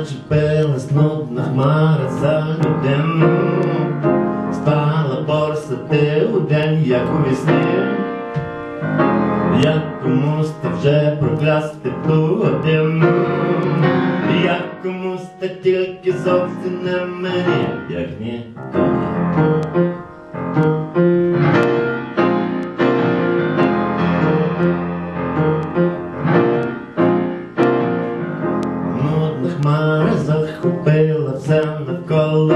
наче пила снудна хмара за людям, спала борсати у день, як у вісні, як комусь та вже проклясти ту один, як комусь та тільки зовсім не мені, як ні, то ні. Хмара захопила все навколо.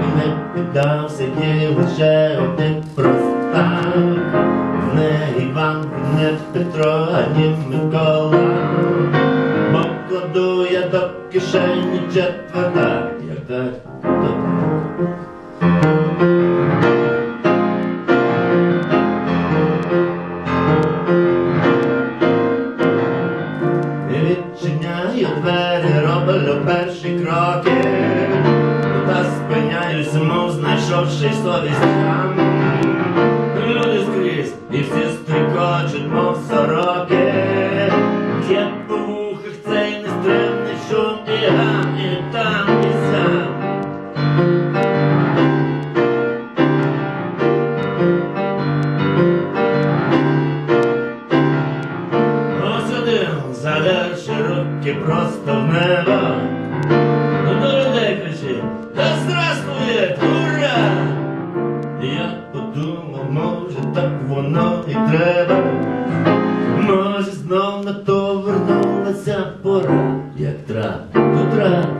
І не піддався їй лише один простак. Не Іван, не Петро, ані Микола. Бо кладу я до кишені четверта Відчиняю двері, роблю перші кроки, та спиняюсь, мов знайшовши совість там. Люди скрізь, і всі задерши руки просто в небо. Ну до людей кричи, да здравствует, ура! Я подумав, може так воно і треба. Може знов на то вернулася пора, як трап, то трап.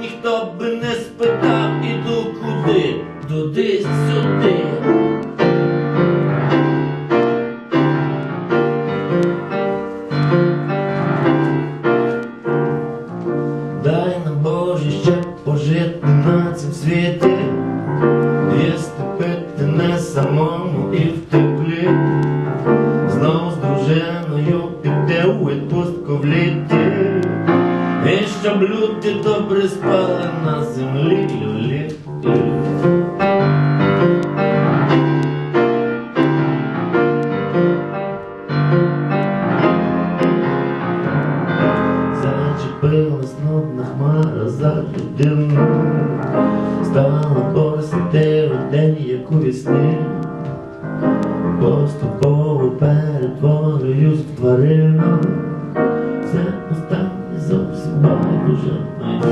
Ніхто би не спитав, іду куди, туди сюди. Дай нам Боже ще пожити на цім світі, їсти пити не самому і в щоб люди добре спали на землі люлі. Людину, стала посити в день, як у вісні, поступово перетворююсь в тварину, все Krishna.